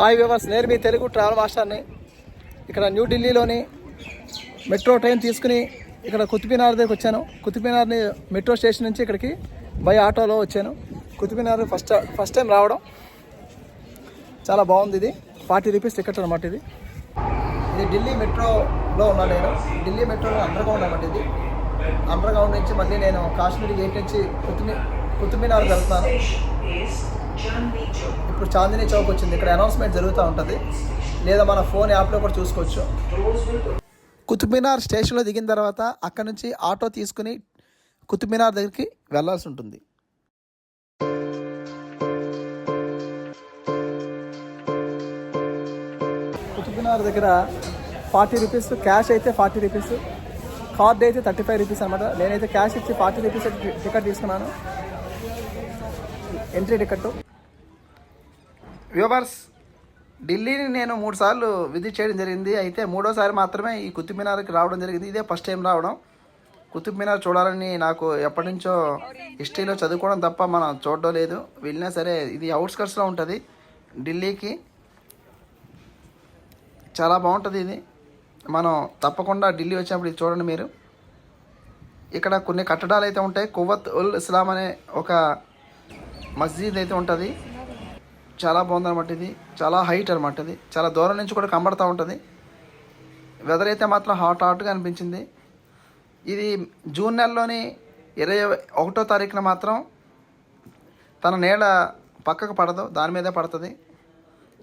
Hi viewers నేను మీ Telugu travel మాస్టర్ని ఇక్కడ న్యూఢిల్లీలోని మెట్రో ట్రైన్ తీసుకుని ఇక్కడ కుతుబినార్ దగ్గరికి వచ్చాను. కుతుబినార్ని మెట్రో స్టేషన్ నుంచి ఇక్కడికి బై ఆటోలో వచ్చాను. కుతుబినార్ ఫస్ట్ ఫస్ట్ టైం రావడం. చాలా బాగుంది ఇది. ఫార్టీ రూపీస్ టికెట్ అనమాట ఇది. ఇది ఢిల్లీ మెట్రోలో ఉన్నాను నేను. ఢిల్లీ మెట్రోలో అండర్గ్రౌండ్ అనమాట ఇది. అండర్గ్రౌండ్ నుంచి మళ్ళీ నేను కాశ్మీర్ గేట్ నుంచి కుతుబి కుతుబినార్ వెళ్తున్నాను. ఇప్పుడు చాందిని చౌక్ వచ్చింది. ఇక్కడ అనౌన్స్మెంట్ జరుగుతూ ఉంటుంది. లేదా మన ఫోన్ యాప్లో కూడా చూసుకోవచ్చు. కుతుబ్మినార్ స్టేషన్లో దిగిన తర్వాత అక్కడ నుంచి ఆటో తీసుకుని కుతుబ్మినార్ దగ్గరికి వెళ్ళాల్సి ఉంటుంది. కుతుబ్మినార్ దగ్గర ఫార్టీ రూపీస్ క్యాష్ అయితే ఫార్టీ రూపీస్ కార్డ్ అయితే థర్టీ ఫైవ్ రూపీస్ అనమాట నేనైతే క్యాష్ ఇచ్చి ఫార్టీ రూపీస్ టికెట్ తీసుకున్నాను. ఎంట్రీ టికెట్ వ్యూవర్స్ ఢిల్లీని నేను మూడు సార్లు విజిట్ చేయడం జరిగింది. అయితే మూడోసారి మాత్రమే ఈ కుతుబ్ మినార్కి రావడం జరిగింది. ఇదే ఫస్ట్ టైం రావడం. కుతుబ్ మినార్ చూడాలని నాకు ఎప్పటి నుంచో హిస్టరీలో చదువుకోవడం తప్ప మనం చూడడం లేదు. వెళ్ళినా సరే ఇది అవుట్స్కట్స్లో ఉంటుంది. ఢిల్లీకి చాలా బాగుంటుంది ఇది. మనం తప్పకుండా ఢిల్లీ వచ్చినప్పుడు ఇది చూడండి మీరు. ఇక్కడ కొన్ని కట్టడాలు అయితే ఉంటాయి. కువత్ ఉల్ ఇస్లాం అనే ఒక మస్జిద్ అయితే ఉంటుంది. చాలా బాగుందన్నమాట ఇది. చాలా హైట్ అనమాట ఇది. చాలా దూరం నుంచి కూడా కనబడుతూ ఉంటుంది. వెదర్ అయితే మాత్రం హాట్ హాట్గా అనిపించింది. ఇది జూన్ నెలలోని ఇరవై ఒకటో తారీఖున మాత్రం తన నీడ పక్కకు పడదు. దాని మీదే పడుతుంది.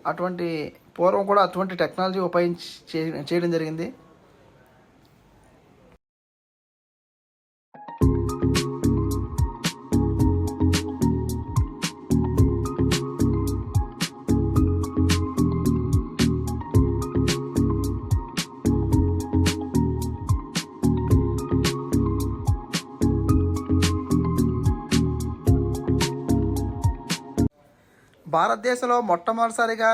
అటువంటి పూర్వం కూడా అటువంటి టెక్నాలజీ ఉపయోగించి చేయడం జరిగింది. భారతదేశంలో మొట్టమొదటిసారిగా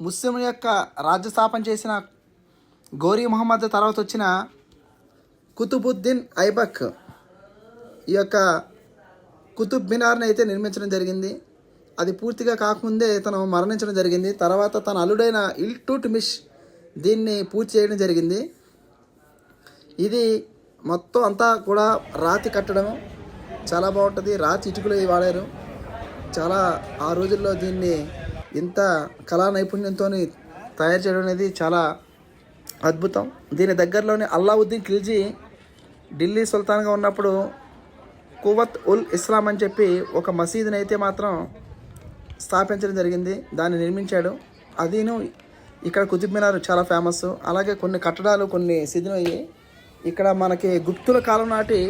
ముస్లిం యొక్క రాజ్య స్థాపన చేసిన గౌరీ మహమ్మద్ తర్వాత వచ్చిన కుతుబుద్దీన్ ఐబక్ ఈ యొక్క కుతుబ్ మినార్ని అయితే నిర్మించడం జరిగింది. అది పూర్తిగా కాకముందే తను మరణించడం జరిగింది. తర్వాత తన అల్లుడైన ఇల్టూట్ మిష్ దీన్ని పూర్తి చేయడం జరిగింది. ఇది మొత్తం అంతా కూడా రాతి కట్టడం చాలా బాగుంటుంది. రాతి ఇటుకలు వాడారు. చాలా ఆ రోజుల్లో దీన్ని ఇంత కళా నైపుణ్యంతో తయారు చేయడం అనేది చాలా అద్భుతం. దీని దగ్గరలోని అల్లావుద్దీన్ ఖిల్జీ ఢిల్లీ సుల్తాన్గా ఉన్నప్పుడు కువత్ ఉల్ ఇస్లాం అని చెప్పి ఒక మసీదుని అయితే మాత్రం స్థాపించడం జరిగింది. దాన్ని నిర్మించాడు. అదిను ఇక్కడ కుతుబ్ మినార్ చాలా ఫేమస్. అలాగే కొన్ని కట్టడాలు కొన్ని శిథిలయ్యాయి ఇక్కడ మనకి గుప్తుల కాలం నాటి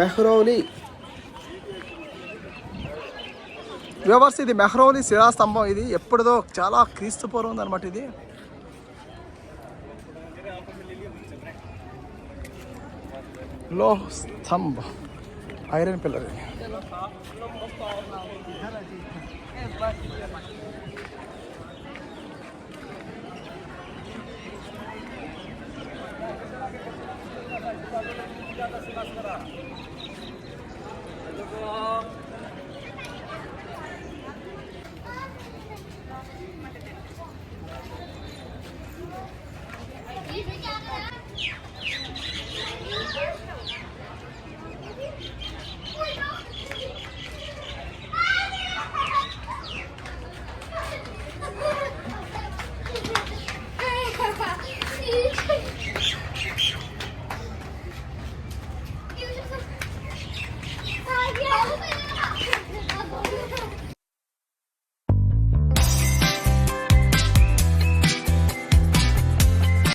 మెహ్రౌలీ వ్యూవర్స్ ఇది మెహ్రౌలి శిలాస్తంభం ఇది ఎప్పుడుదో చాలా క్రీస్తు పూర్వం ఉందన్నమాట ఇది. లో స్తంభ. Iron pillar